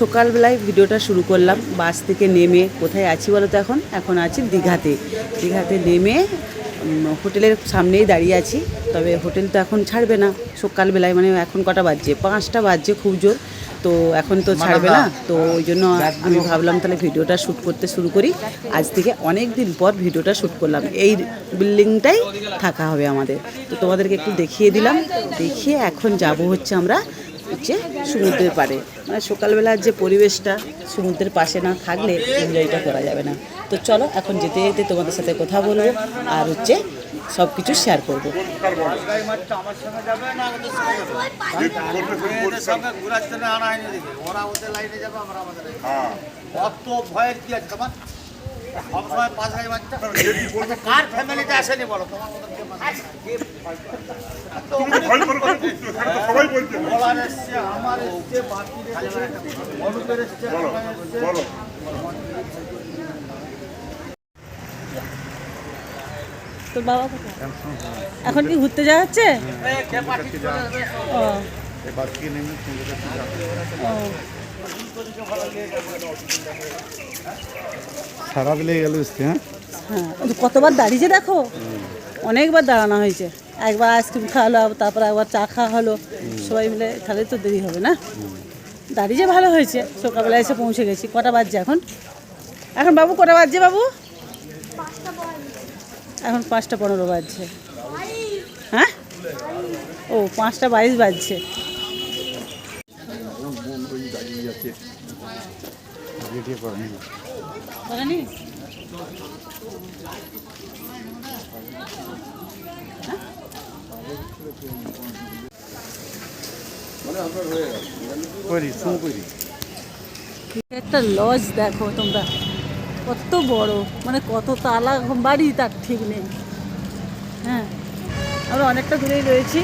সকালবেলায় ভিডিওটা শুরু করলাম। বাস থেকে নেমে কোথায় আছি বলো তো এখন? এখন আছি দীঘাতে। দীঘাতে নেমে হোটেলের সামনেই দাঁড়িয়ে আছি। তবে হোটেল তো এখন ছাড়বে না। সকালবেলায় মানে এখন কটা বাজছে? পাঁচটা বাজছে খুব জোর। তো এখন তো ছাড়বে না। তো ওই জন্য আমি ভাবলাম তাহলে ভিডিওটা শ্যুট করতে শুরু করি। আজ থেকে অনেক দিন পর ভিডিওটা শ্যুট করলাম। এই বিল্ডিংটাই থাকা হবে আমাদের। তো তোমাদেরকে একটু দেখিয়ে দিলাম। দেখিয়ে এখন যাব হচ্ছে আমরা হচ্ছে সমুদ্রের পাড়ে। মানে সকালবেলার যে পরিবেশটা সমুদ্রের পাশে না থাকলে এনজয়টা করা যাবে না। তো চলো এখন যেতে যেতে তোমাদের সাথে কথা বলব আর হচ্ছে সব কিছু শেয়ার করব। মেয়েদের সঙ্গে ঘোরাচ্ছে না আনা হয়নি দেখি ওরা ওদের লাইনে যাবে আমরা আমাদের লাইনে যাব। অত ভয়ের কি আছে? সবসময় পাঁচ হাজার বাচ্চা। আচ্ছা, কার ফ্যামিলিতে আসেনি বলো? তোমার আমার এসছে অনুপের এসছে তোর বাবা কোথায়? এখন কি ঘুরতে যাওয়া হচ্ছে? ও। গেল হ্যাঁ? হ্যাঁ কতবার দাঁড়িয়েছে দেখো? অনেকবার দাঁড়ানো হয়েছে। একবার আইসক্রিম খাওয়ালো তারপর একবার চা খাওয়া হলো। সবাই মিলে তাহলে তো দেরি হবে না? দাঁড়িয়ে ভালো হয়েছে। সকালবেলা এসে পৌঁছে গেছি। কটা বাজছে এখন? এখন বাবু, কটা বাজছে বাবু? এখন পাঁচটা পনেরো বাজছে। হ্যাঁ? ও, পাঁচটা বাইশ বাজছে দাঁড়িয়ে যাচ্ছে রেডিও করেনি করেনি একটা লজ দেখো তোমরা। কত বড় মানে কত তালা বাড়ি তার ঠিক নেই। হ্যাঁ আমরা অনেকটা দূরেই রয়েছি।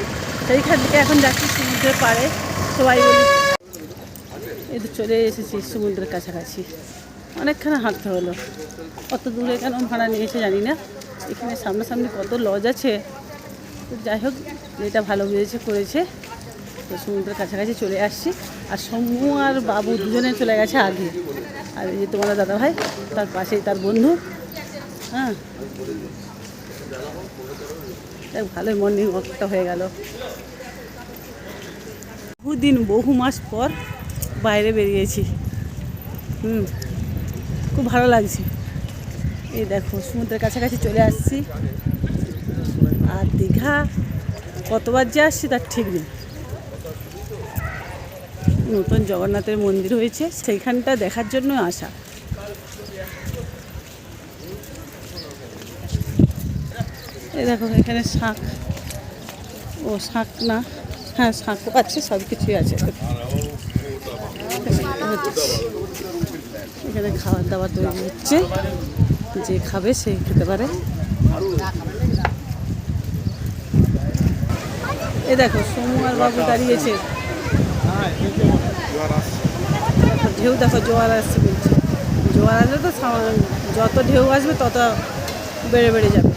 সেইখান থেকে এখন যাচ্ছি সমুদ্রের পাড়ে। সবাই বলি এই তো চলে এসেছি সমুদ্রের কাছাকাছি। অনেকখানি হাঁটতে হলো। কত দূরে কেন ভাড়া নিয়েছে জানি না। এখানে সামনাসামনি কত লজ আছে। তো যাই হোক যেটা ভালো বুঝেছে, করেছে। তো সমুদ্রের কাছাকাছি চলে আসছি। আর সমু আর বাবু দুজনে চলে গেছে আগে। আর এই যে তোমার দাদা ভাই তার পাশেই তার বন্ধু। হ্যাঁ। ভালোই মর্নিং ওয়াকটা হয়ে গেল। বহুদিন, বহু মাস পর বাইরে বেরিয়েছি। হুম, খুব ভালো লাগছে। এই দেখো, সমুদ্রের কাছাকাছি চলে আসছি। আর দীঘা, কতবার যে আসছি তার ঠিক নেই। নতুন জগন্নাথের মন্দির হয়েছে, সেইখানটা দেখার জন্য আসা। এই দেখো, এখানে শাঁখ ও শাঁখ না হ্যাঁ শাঁখও আছে সব কিছুই আছে। এখানে খাবার দাবার তৈরি হচ্ছে। যে খাবে সে খেতে পারে। এ দেখো, সোমবার বাবু দাঁড়িয়েছে। ঢেউ দেখো, জোয়ার আসছে বলছে। জোয়ার আসলে তো যত ঢেউ আসবে তত বেড়ে বেড়ে যাবে।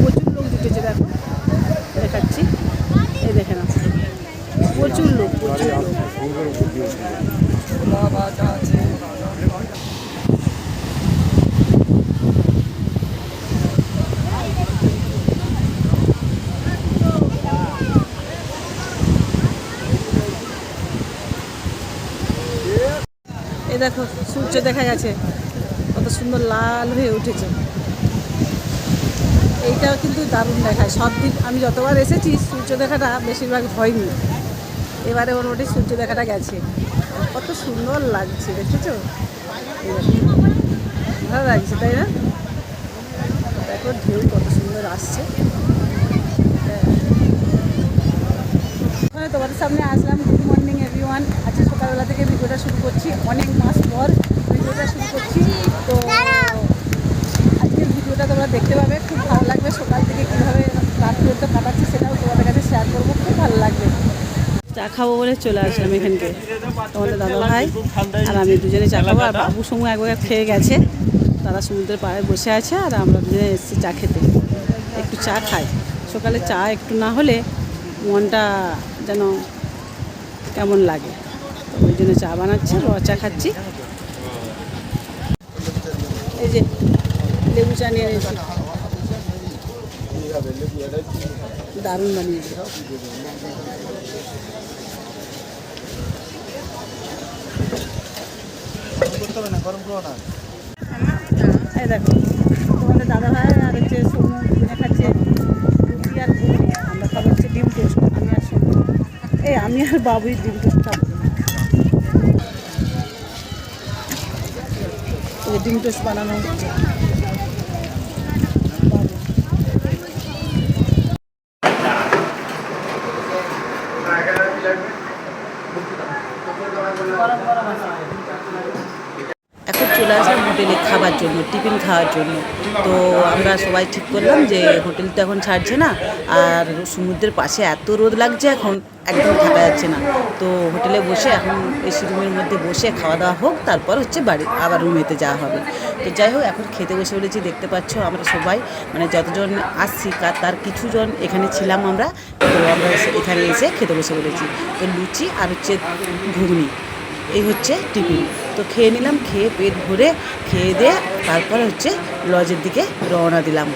প্রচুর লোক জুটেছে দেখো। দেখাচ্ছি। এই দেখে না প্রচুর লোক প্রচুর লোক। এই দেখো, সূর্য দেখা গেছে। কত সুন্দর লাল হয়ে উঠেছে। এইটাও কিন্তু দারুণ দেখায়। সব দিন আমি যতবার এসেছি, সূর্য দেখাটা বেশিরভাগ হয়নি। এবারে ওর মোটামুটি সূর্য দেখাটা গেছে। কত সুন্দর লাগছে, দেখেছ? ভালো লাগছে, তাই না? দেখো, ঢেউ কত সুন্দর আসছে। হ্যাঁ। তোমাদের সামনে আসলাম। গুড মর্নিং এভরিওয়ান আজকে সকালবেলা থেকে ভিডিওটা শুরু করছি। অনেক মাস পর ভিডিওটা শুরু করছি। তো আজকের ভিডিওটা তোমরা দেখতে পাবে। খুব ভালো লাগবে সকাল থেকে কীভাবে রাত পর্যন্ত কাটাচ্ছি সেটাও তোমাদের কাছে শেয়ার করব। খুব ভালো লাগবে। চা খাব বলে চলে আসলাম এখানকে। তোমাদের দাদা ভাই আর আমি দুজনে চা খাব। আর বাবু সময় একবার খেয়ে গেছে। তারা সমুদ্রের পাড়ে বসে আছে আর আমরা দুজনে এসেছি চা খেতে। একটু চা খাই। সকালে চা একটু না হলে মনটা যেন কেমন লাগে। তো ওই জন্য চা বানাচ্ছে র চা খাচ্ছি। এই যে লেবু চা নিয়ে দারুণ বানিয়েছে দাদা ভাই আর হচ্ছে আর আমরা হচ্ছে ডিম টোস্ট আমি আর আমি আর বাবুই ডিম টোস্ট ডিম টোস্ট বানানো হচ্ছে। এখন চলে আসলাম হোটেলে খাবার জন্য, টিফিন খাওয়ার জন্য। তো আমরা সবাই ঠিক করলাম যে হোটেল তো এখন ছাড়ছে না, আর সমুদ্রের পাশে এত রোদ লাগছে এখন। একদম থাকা যাচ্ছে না। তো হোটেলে বসে এখন এসি রুমের মধ্যে বসে খাওয়া দাওয়া হোক, তারপর হচ্ছে বাড়ি, আবার রুমেতে যাওয়া হবে। তো যাই হোক, এখন খেতে বসে বলেছি, দেখতে পাচ্ছ আমরা সবাই মানে যতজন আসছি তার কিছুজন এখানে ছিলাম আমরা, তো আমরা এখানে এসে খেতে বসে বলেছি। তো লুচি আর হচ্ছে ঘুগনি, এই হচ্ছে টিফিন। তো খেয়ে নিলাম, খেয়ে পেট ভরে খেয়ে দিয়ে তারপরে হচ্ছে লজের দিকে রওনা দিলাম।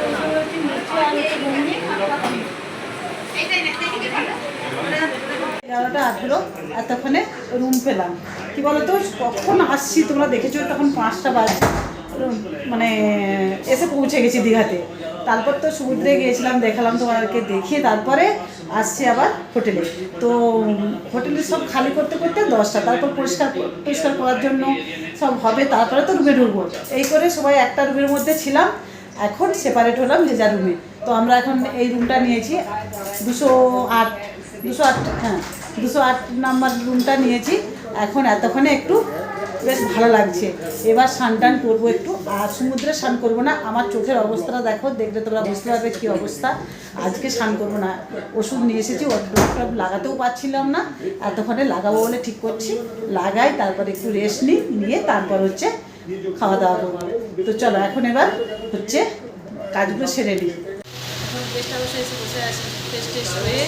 এগারোটা আঠেরো এতক্ষণে রুম পেলাম। কি বলতো, কখন আসছি তোমরা দেখেছ, তখন পাঁচটা বাজে। মানে এসে পৌঁছে গেছি দীঘাতে। তারপর তো সমুদ্রে গিয়েছিলাম, দেখালাম তোমাদেরকে, দেখিয়ে তারপরে আসছি আবার হোটেলে। তো হোটেলে সব খালি করতে করতে দশটা, তারপর পরিষ্কার পরিষ্কার করার জন্য সব হবে, তারপরে তো রুমে ঢুকবো। এই করে সবাই একটা রুমের মধ্যে ছিলাম, এখন সেপারেট হলাম যে যার রুমে। তো আমরা এখন এই রুমটা নিয়েছি, দুশো আট দুশো আট হ্যাঁ। দুশো আট নাম্বার রুমটা নিয়েছি। এখন এতক্ষণে একটু বেশ ভালো লাগছে। এবার স্নান টান করব একটু। আর সমুদ্রে স্নান করব না, আমার চোখের অবস্থাটা দেখো, দেখলে তোমরা বুঝতে পারবে কী অবস্থা। আজকে স্নান করব না। ওষুধ নিয়ে এসেছি ওটা লাগাতেও পারছিলাম না। এতক্ষণে লাগাবো বলে ঠিক করছি। লাগাই, তারপর একটু রেস্ট নিই, নিয়ে তারপর হচ্ছে খাওয়া দাওয়া করব। তো চলো, এখন এবার হচ্ছে কাজগুলো সেরে নিই। এখন গেস্ট হাউসে এসে বসে আছি ট্রেশ হয়ে।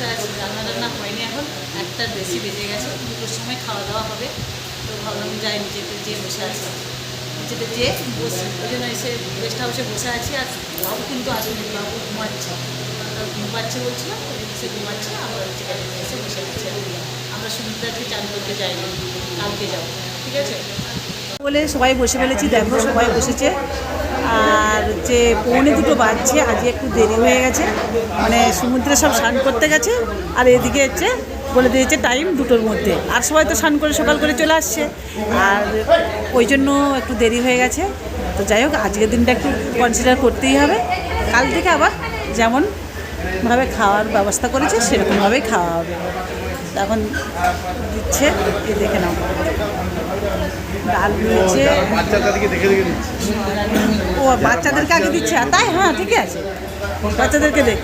বসে আছি রান্না টান্না হয়নি এখন। একটার বেশি বেজে গেছে, দুটোর সময় খাওয়া দাওয়া হবে। তো ভাবলাম যাই নিচেতে যেয়ে বসে আছি। নিচেতে যেয়ে বসে। ওই জন্য এসে গেস্ট হাউসে বসে আছি আর বাবু কিন্তু আসেনি, বাবু ঘুমাচ্ছে। ঘুমাচ্ছে বলছিল ওই জন্য সে ঘুমাচ্ছে আমরা হচ্ছে এখানে এসে বসে আছি। আমরা সমুদ্রে আজকে চান করতে যাইনি, কালকে যাব। ঠিক আছে? বলে সবাই বসে ফেলেছি, দেখো সবাই বসেছে। আর যে পৌনে দুটো বাজছে, আজকে একটু দেরি হয়ে গেছে। মানে সমুদ্রে সব স্নান করতে গেছে, আর এদিকে হচ্ছে বলে দিয়েছে টাইম দুটোর মধ্যে। আর সবাই তো স্নান করে সকাল করে চলে আসছে। আর ওই জন্য একটু দেরি হয়ে গেছে। তো যাই হোক, আজকের দিনটা একটু কনসিডার করতেই হবে। কাল থেকে আবার যেমন ভাবে খাওয়ার ব্যবস্থা করেছে, সেরকমভাবেই খাওয়া হবে। এখন দিচ্ছে এই দেখে নাও। ডাল দিচ্ছি। ও বাচ্চাদেরকে আগে দিচ্ছে। আর তাই? হ্যাঁ ঠিকই আছে। বাচ্চাদেরকে দেখ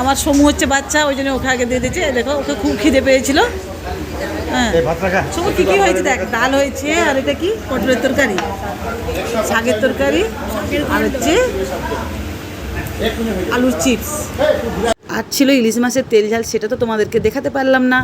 আমার সমু হচ্ছে বাচ্চা ওই জন্য ওকে আগে দিয়ে দিয়েছে। দেখো ওকে খুব খিদে পেয়েছিল। হ্যাঁ। এই ভাত সমু কী কী হয়েছে দেখ? ডাল হয়েছে আর এটা কি? পটলের তরকারি। শাকের তরকারি আর হচ্ছে আলুর চিপস। আর ছিল ইলিশ মাছের তেল ঝাল সেটা তো তোমাদেরকে দেখাতে পারলাম না।